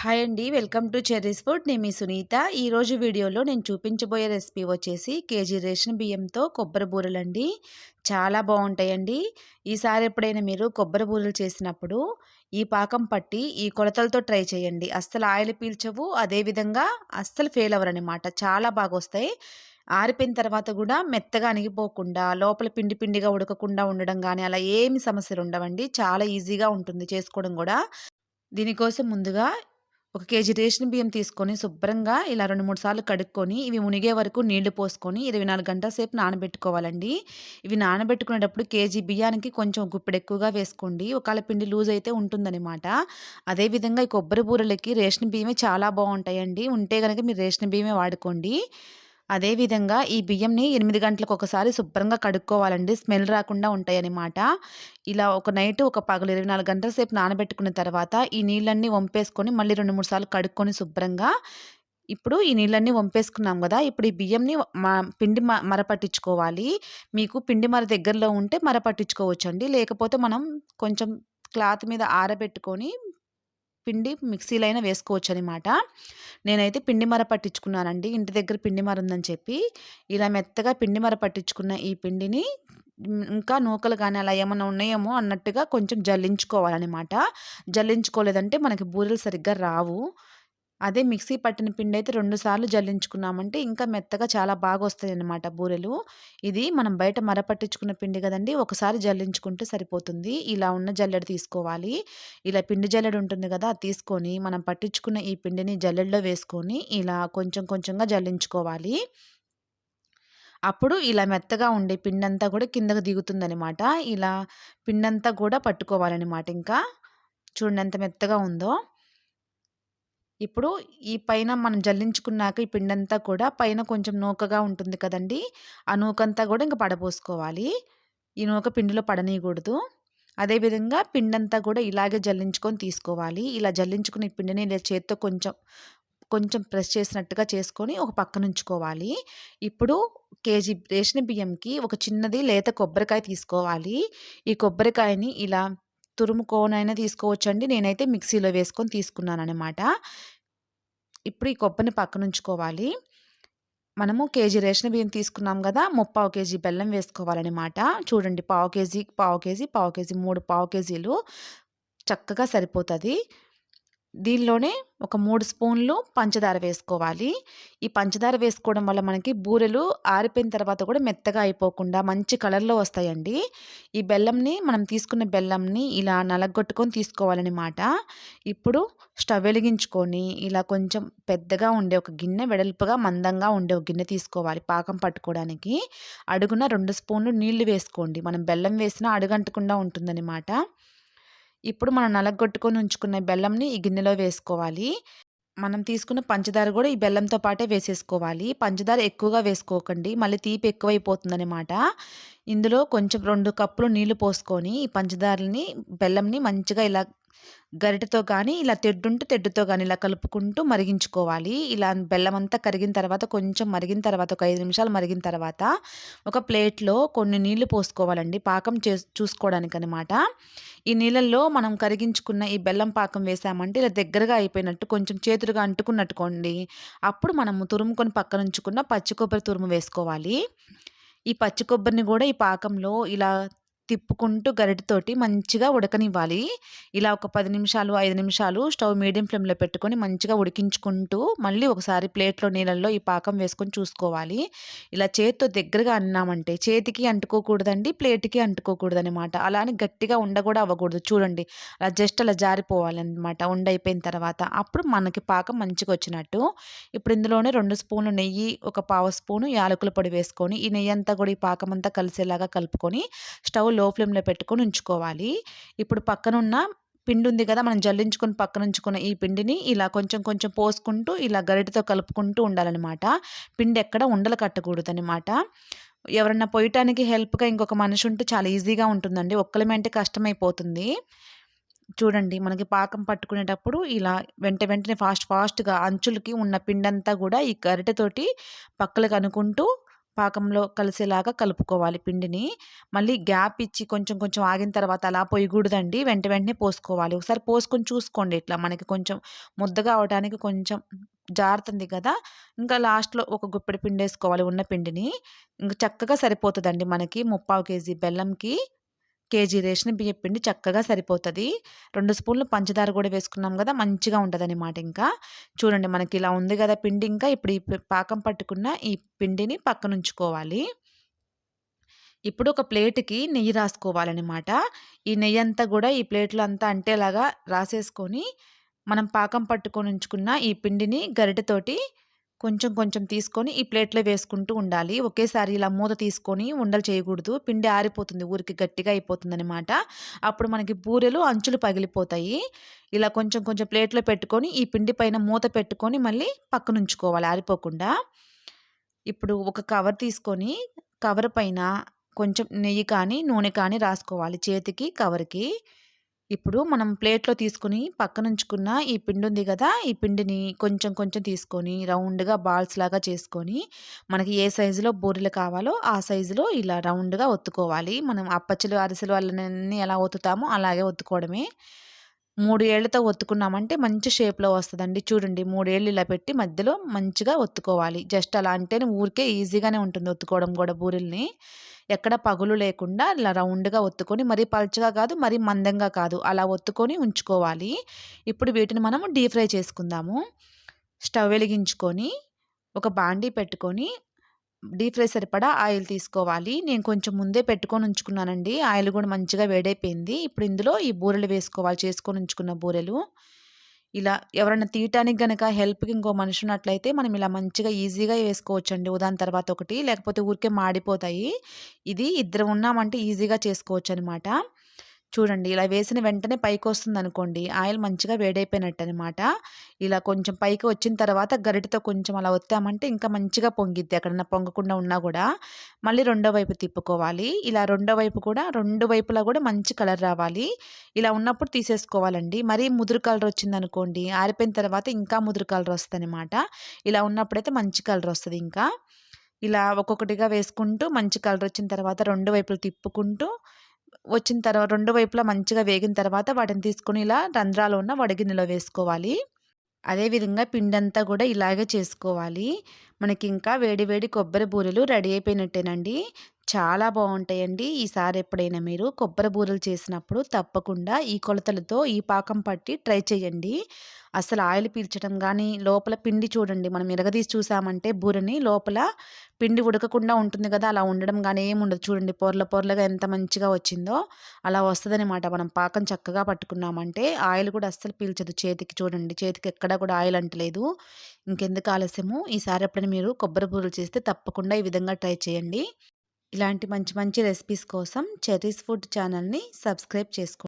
Hi అండి. Welcome to cherry's food. నేను మీ సునీత. ఈరోజు వీడియోలో నేను చూపించబోయే రెసిపీ వచ్చేసి కేజీ రేషన్ బియ్యంతో కొబ్బరి బూరెలండి. చాలా బాగుంటాయండి. ఈసారి ఎప్పుడైనా మీరు కొబ్బరి బూరెలు చేసినప్పుడు ఈ పాకం పట్టి ఈ కొలతలతో ట్రై చేయండి. అస్సలు ఆయిల్ పీల్చవు. అదేవిధంగా అస్సలు ఫెయిల్ అవ్వరనమాట చాలా బాగా వస్తాయి. ఆరిపోయిన తర్వాత కూడా మెత్తగా అణిగిపోకుండా లోపల పిండి పిండిగా ఉడకకుండా ఉండడం కానీ అలా ఏమి సమస్యలు ఉండవండి. చాలా ఈజీగా ఉంటుంది చేసుకోవడం కూడా. దీనికోసం ముందుగా ఒక కేజీ రేషన్ బియ్యం తీసుకొని శుభ్రంగా ఇలా రెండు మూడు సార్లు కడుక్కొని ఇవి మునిగే వరకు నీళ్ళు పోసుకొని ఇరవై నాలుగు గంటల సేపు నానబెట్టుకోవాలండి. ఇవి నానబెట్టుకునేటప్పుడు కేజీ బియ్యానికి కొంచెం గుప్పెడు ఎక్కువగా వేసుకోండి. ఒకవేళ పిండి లూజ్ అయితే ఉంటుందన్నమాట. అదేవిధంగా ఈ కొబ్బరి బూరలకి రేషన్ బియ్యమే చాలా బాగుంటాయండి. ఉంటే కనుక మీరు రేషన్ బియ్యమే వాడుకోండి. అదేవిధంగా ఈ బియ్యంని ఎనిమిది గంటలకు ఒకసారి శుభ్రంగా కడుక్కోవాలండి. స్మెల్ రాకుండా ఉంటాయన్నమాట. ఇలా ఒక నైట్ ఒక పగలు ఇరవై నాలుగు గంటల సేపు నానబెట్టుకున్న తర్వాత ఈ నీళ్ళన్నీ వంపేసుకొని మళ్ళీ రెండు మూడు సార్లు కడుక్కొని శుభ్రంగా ఇప్పుడు ఈ నీళ్ళన్నీ వంపేసుకున్నాం కదా ఇప్పుడు ఈ బియ్యంని మా పిండి మర పట్టించుకోవాలి. మీకు పిండి మర దగ్గరలో ఉంటే మర పట్టించుకోవచ్చండి. లేకపోతే మనం కొంచెం క్లాత్ మీద ఆరబెట్టుకొని పిండి మిక్సీలో అయినా వేసుకోవచ్చు అనమాట నేనైతే పిండి మర పట్టించుకున్నానండి. ఇంటి దగ్గర పిండి మర ఉందని చెప్పి ఇలా మెత్తగా పిండి మర పట్టించుకున్న ఈ పిండిని ఇంకా నూకలు కానీ అలా ఏమైనా ఉన్నాయేమో అన్నట్టుగా కొంచెం జల్లించుకోవాలన్నమాట జల్లించుకోలేదంటే మనకి బూరెలు సరిగ్గా రావు. అదే మిక్సీ పట్టిన పిండి అయితే రెండు సార్లు జల్లించుకున్నామంటే ఇంకా మెత్తగా చాలా బాగా వస్తాయి అన్నమాట బూరెలు. ఇది మనం బయట మర పట్టించుకున్న పిండి కదండి ఒకసారి జల్లించుకుంటే సరిపోతుంది. ఇలా ఉన్న జల్లెడ తీసుకోవాలి. ఇలా పిండి జల్లెడ ఉంటుంది కదా అది తీసుకొని మనం పట్టించుకున్న ఈ పిండిని జల్లెడలో వేసుకొని ఇలా కొంచెం కొంచెంగా జల్లించుకోవాలి. అప్పుడు ఇలా మెత్తగా ఉండే పిండి అంతా కూడా కిందకు దిగుతుందనమాట ఇలా పిండంతా కూడా పట్టుకోవాలన్నమాట ఇంకా. చూడండి ఎంత మెత్తగా ఉందో. ఇప్పుడు ఈ పైన మనం జల్లించుకున్నాక ఈ పిండంతా కూడా పైన కొంచెం నూకగా ఉంటుంది కదండి. ఆ నూకంతా కూడా ఇంకా పడపోసుకోవాలి ఈ నూక పిండిలో పడనీయకూడదు. అదేవిధంగా పిండంతా కూడా ఇలాగే జల్లించుకొని తీసుకోవాలి. ఇలా జల్లించుకుని పిండిని ఇలా చేత్తో కొంచెం కొంచెం ప్రెస్ చేసినట్టుగా చేసుకొని ఒక పక్కన ఉంచుకోవాలి. ఇప్పుడు కేజీ రేషన్ బియ్యంకి ఒక చిన్నది లేత కొబ్బరికాయ తీసుకోవాలి. ఈ కొబ్బరికాయని ఇలా తురుముకోనైనా తీసుకోవచ్చండి. నేనైతే మిక్సీలో వేసుకొని తీసుకున్నాను అనమాట ఇప్పుడు ఈ కొబ్బరిని పక్కన ఉంచుకోవాలి మనము కేజీ రేషన్ బియ్యం తీసుకున్నాం కదా ముప్పావు కేజీ బెల్లం వేసుకోవాలన్నమాట. చూడండి పావు కేజీ పావు కేజీ పావు కేజీ మూడు పావు కేజీలు చక్కగా సరిపోతుంది. దీనిలోనే ఒక మూడు స్పూన్లు పంచదార వేసుకోవాలి. ఈ పంచదార వేసుకోవడం వల్ల మనకి బూరెలు ఆరిపోయిన తర్వాత కూడా మెత్తగా అయిపోకుండా మంచి కలర్లో వస్తాయండి. ఈ బెల్లంని మనం తీసుకున్న బెల్లంని ఇలా నలగొట్టుకొని తీసుకోవాలన్నమాట ఇప్పుడు స్టవ్ వెలిగించుకొని ఇలా కొంచెం పెద్దగా ఉండే ఒక గిన్నె వెడల్పుగా మందంగా ఉండే ఒక గిన్నె తీసుకోవాలి పాకం పట్టుకోవడానికి. అడుగున రెండు స్పూన్లు నీళ్ళు వేసుకోండి. మనం బెల్లం వేసినా అడుగంటకుండా ఉంటుందన్నమాట. ఇప్పుడు మనం నలగొట్టుకొని ఉంచుకున్న బెల్లంని ఈ గిన్నెలో వేసుకోవాలి. మనం తీసుకున్న పంచదార కూడా ఈ బెల్లంతో పాటే వేసేసుకోవాలి. పంచదార ఎక్కువగా వేసుకోకండి. మళ్ళీ తీపి ఎక్కువైపోతుందనమాట ఇందులో కొంచెం రెండు కప్పులు నీళ్ళు పోసుకొని ఈ పంచదారని బెల్లంని మంచిగా ఇలా గరిటతో కానీ ఇలా తెడ్డుంటే తెడ్డుతో కానీ ఇలా కలుపుకుంటూ మరిగించుకోవాలి. ఇలా బెల్లం అంతా కరిగిన తర్వాత కొంచెం మరిగిన తర్వాత ఒక ఐదు నిమిషాలు మరిగిన తర్వాత ఒక ప్లేట్లో కొన్ని నీళ్ళు పోసుకోవాలండి. పాకం చే చూసుకోవడానికి అనమాట ఈ నీళ్ళల్లో మనం కరిగించుకున్న ఈ బెల్లం పాకం వేసామంటే ఇలా దగ్గరగా అయిపోయినట్టు కొంచెం చేతులుగా అంటుకున్నట్టుకోండి. అప్పుడు మనము తురుముకొని పక్కన ఉంచుకున్న పచ్చి కొబ్బరి తురుము వేసుకోవాలి. ఈ పచ్చి కొబ్బరిని కూడా ఈ పాకంలో ఇలా తిప్పుకుంటూ గరిటతోటి మంచిగా ఉడకనివ్వాలి. ఇలా ఒక పది నిమిషాలు ఐదు నిమిషాలు స్టవ్ మీడియం ఫ్లేమ్లో పెట్టుకొని మంచిగా ఉడికించుకుంటూ మళ్ళీ ఒకసారి ప్లేట్లో నీళ్ళల్లో ఈ పాకం వేసుకొని చూసుకోవాలి. ఇలా చేతితో దగ్గరగా అన్నామంటే చేతికి అంటుకోకూడదండి ప్లేట్కి అంటుకోకూడదు అనమాట అలా అని గట్టిగా ఉండ కూడా అవ్వకూడదు. చూడండి అలా జస్ట్ అలా జారిపోవాలన్నమాట. ఉండైపోయిన తర్వాత అప్పుడు మనకి పాకం మంచిగా వచ్చినట్టు. ఇప్పుడు ఇందులోనే రెండు స్పూన్లు నెయ్యి ఒక పావు స్పూను యాలకుల పొడి వేసుకొని ఈ నెయ్యి అంతా కూడా ఈ పాకం అంతా కలిసేలాగా కలుపుకొని స్టవ్ లో ఫ్లేమ్లో పెట్టుకొని ఉంచుకోవాలి. ఇప్పుడు పక్కనున్న పిండి ఉంది కదా మనం జల్లించుకొని పక్కన ఉంచుకున్న ఈ పిండిని ఇలా కొంచెం కొంచెం పోసుకుంటూ ఇలా గరిటతో కలుపుకుంటూ ఉండాలన్నమాట. పిండి ఎక్కడ ఉండలు కట్టకూడదు అనమాట ఎవరన్నా పోయటానికి హెల్ప్గా ఇంకొక మనిషి ఉంటే చాలా ఈజీగా ఉంటుందండి. ఒక్కలమంటే కష్టమైపోతుంది. చూడండి మనకి పాకం పట్టుకునేటప్పుడు ఇలా వెంట వెంటనే ఫాస్ట్ ఫాస్ట్గా అంచులకి ఉన్న పిండంతా కూడా ఈ గరిటెతోటి పక్కలకు అనుకుంటూ పాకంలో కలిసేలాగా కలుపుకోవాలి పిండిని. మళ్ళీ గ్యాప్ ఇచ్చి కొంచెం కొంచెం ఆగిన తర్వాత అలా పొయ్యకూడదండి వెంట వెంటనే పోసుకోవాలి. ఒకసారి పోసుకొని చూసుకోండి ఇట్లా. మనకి కొంచెం ముద్దగా అవడానికి కొంచెం జారుతుంది కదా. ఇంకా లాస్ట్లో ఒక గుప్పెడు పిండి వేసుకోవాలి ఉన్న పిండిని. ఇంకా చక్కగా సరిపోతుందండి మనకి ముప్పావు కేజీ బెల్లంకి. కేజీ రేషన్ బియ్యం పిండి చక్కగా సరిపోతుంది. రెండు స్పూన్లు పంచదార కూడా వేసుకున్నాం కదా మంచిగా ఉంటుంది అనమాట ఇంకా. చూడండి మనకి ఇలా ఉంది కదా పిండి ఇంకా ఇప్పుడు ఈ పాకం పట్టుకున్న ఈ పిండిని పక్కన ఉంచుకోవాలి ఇప్పుడు ఒక ప్లేట్కి నెయ్యి రాసుకోవాలన్నమాట. ఈ నెయ్యి అంతా కూడా ఈ ప్లేట్లో అంతా అంటేలాగా రాసేసుకొని మనం పాకం పట్టుకొని ఉంచుకున్న ఈ పిండిని గరిటెతోటి కొంచెం కొంచెం తీసుకొని ఈ ప్లేట్లో వేసుకుంటూ ఉండాలి. ఒకేసారి ఇలా మూత తీసుకొని ఉండలు చేయకూడదు. పిండి ఆరిపోతుంది. ఊరికి గట్టిగా అయిపోతుంది అనమాట అప్పుడు మనకి బూరెలు అంచులు పగిలిపోతాయి. ఇలా కొంచెం కొంచెం ప్లేట్లో పెట్టుకొని ఈ పిండి పైన మూత పెట్టుకొని మళ్ళీ పక్కన ఉంచుకోవాలి ఆరిపోకుండా. ఇప్పుడు ఒక కవర్ తీసుకొని కవర్ పైన కొంచెం నెయ్యి కానీ నూనె కానీ రాసుకోవాలి చేతికి కవర్కి. ఇప్పుడు మనం ప్లేట్లో తీసుకుని పక్కనుంచుకున్న ఈ పిండి ఉంది కదా ఈ పిండిని కొంచెం కొంచెం తీసుకొని రౌండ్గా బాల్స్ లాగా చేసుకొని మనకి ఏ సైజులో బూరెలు కావాలో ఆ సైజులో ఇలా రౌండ్గా ఒత్తుకోవాలి. మనం అప్పచ్చలు అరిసెలు వాళ్ళని ఎలా ఒత్తుతామో అలాగే ఒత్తుకోవడమే. మూడు ఏళ్ళతో ఒత్తుకున్నామంటే మంచి షేప్లో వస్తుందండి. చూడండి మూడేళ్ళు ఇలా పెట్టి మధ్యలో మంచిగా ఒత్తుకోవాలి. జస్ట్ అలా అంటేనే ఊరికే ఈజీగానే ఉంటుంది ఒత్తుకోవడం కూడా బూరెల్ని. ఎక్కడ పగులు లేకుండా ఇలా రౌండ్గా ఒత్తుకొని మరీ పల్చగా కాదు మరీ మందంగా కాదు అలా ఒత్తుకొని ఉంచుకోవాలి. ఇప్పుడు వీటిని మనం డీప్ ఫ్రై చేసుకుందాము. స్టవ్ వెలిగించుకొని ఒక బాండీ పెట్టుకొని డీప్ ఫ్రై సరిపడా ఆయిల్ తీసుకోవాలి. నేను కొంచెం ముందే పెట్టుకొని ఉంచుకున్నానండి. ఆయిల్ కూడా మంచిగా వేడైపోయింది. ఇప్పుడు ఇందులో ఈ బూరెలు వేసుకోవాలి చేసుకొని ఉంచుకున్న బూరెలు. ఇలా ఎవరైనా తీయటానికి గనక హెల్ప్కి ఇంకో మనిషి ఉన్నట్లయితే మనం ఇలా మంచిగా ఈజీగా వేసుకోవచ్చండి. ఉదాహరణ తర్వాత ఒకటి లేకపోతే ఊరికే మాడిపోతాయి. ఇది ఇద్దరు ఉన్నామంటే ఈజీగా చేసుకోవచ్చు అనమాట చూడండి ఇలా వేసిన వెంటనే పైకి వస్తుంది అనుకోండి ఆయిల్ మంచిగా వేడైపోయినట్టు అనమాట ఇలా కొంచెం పైకి వచ్చిన తర్వాత గరిటతో కొంచెం అలా వత్తామంటే ఇంకా మంచిగా పొంగిద్ది ఎక్కడన్నా పొంగకుండా ఉన్నా కూడా. మళ్ళీ రెండో వైపు తిప్పుకోవాలి. ఇలా రెండో వైపు కూడా రెండు వైపులా కూడా మంచి కలర్ రావాలి. ఇలా ఉన్నప్పుడు తీసేసుకోవాలండి. మరీ ముదురు కలర్ వచ్చింది అనుకోండి ఆరిపోయిన తర్వాత ఇంకా ముదురు కలర్ వస్తుంది అనమాట ఇలా ఉన్నప్పుడైతే మంచి కలర్ వస్తుంది ఇంకా. ఇలా ఒక్కొక్కటిగా వేసుకుంటూ మంచి కలర్ వచ్చిన తర్వాత రెండు వైపులు తిప్పుకుంటూ వచ్చిన తర్వాత రెండు వైపులా మంచిగా వేగిన తర్వాత వాటిని తీసుకొని ఇలా రంధ్రాలు ఉన్న వడగిన్నెలో వేసుకోవాలి. అదేవిధంగా పిండంతా కూడా ఇలాగే చేసుకోవాలి. మనకి ఇంకా వేడి వేడి కొబ్బరి బూరెలు రెడీ అయిపోయినట్టేనండి. చాలా బాగుంటాయండి ఈసారి ఎప్పుడైనా మీరు కొబ్బరి బూరెలు చేసినప్పుడు తప్పకుండా ఈ కొలతలతో ఈ పాకం పట్టి ట్రై చేయండి. అసలు ఆయిల్ పీల్చడం కానీ లోపల పిండి చూడండి. మనం ఎరగదీసి చూసామంటే బూరెని లోపల పిండి ఉడకకుండా ఉంటుంది కదా అలా ఉండడం కానీ ఏమి ఉండదు. చూడండి పొరల పొరలుగా ఎంత మంచిగా వచ్చిందో అలా వస్తుందన్నమాట. మనం పాకం చక్కగా పట్టుకున్నామంటే ఆయిల్ కూడా అస్సలు పీల్చదు చేతికి చూడండి. చేతికి ఎక్కడా కూడా ఆయిల్ అంటలేదు. ఇంకెందుకు ఆలస్యము? ఈసారి ఎప్పుడైనా మీరు కొబ్బరి బూరెలు చేస్తే తప్పకుండా ఈ విధంగా ట్రై చేయండి. ఇలాంటి మంచి మంచి రెసిపీస్ కోసం చెర్రీస్ ఫుడ్ ఛానల్ని సబ్స్క్రైబ్ చేసుకోండి.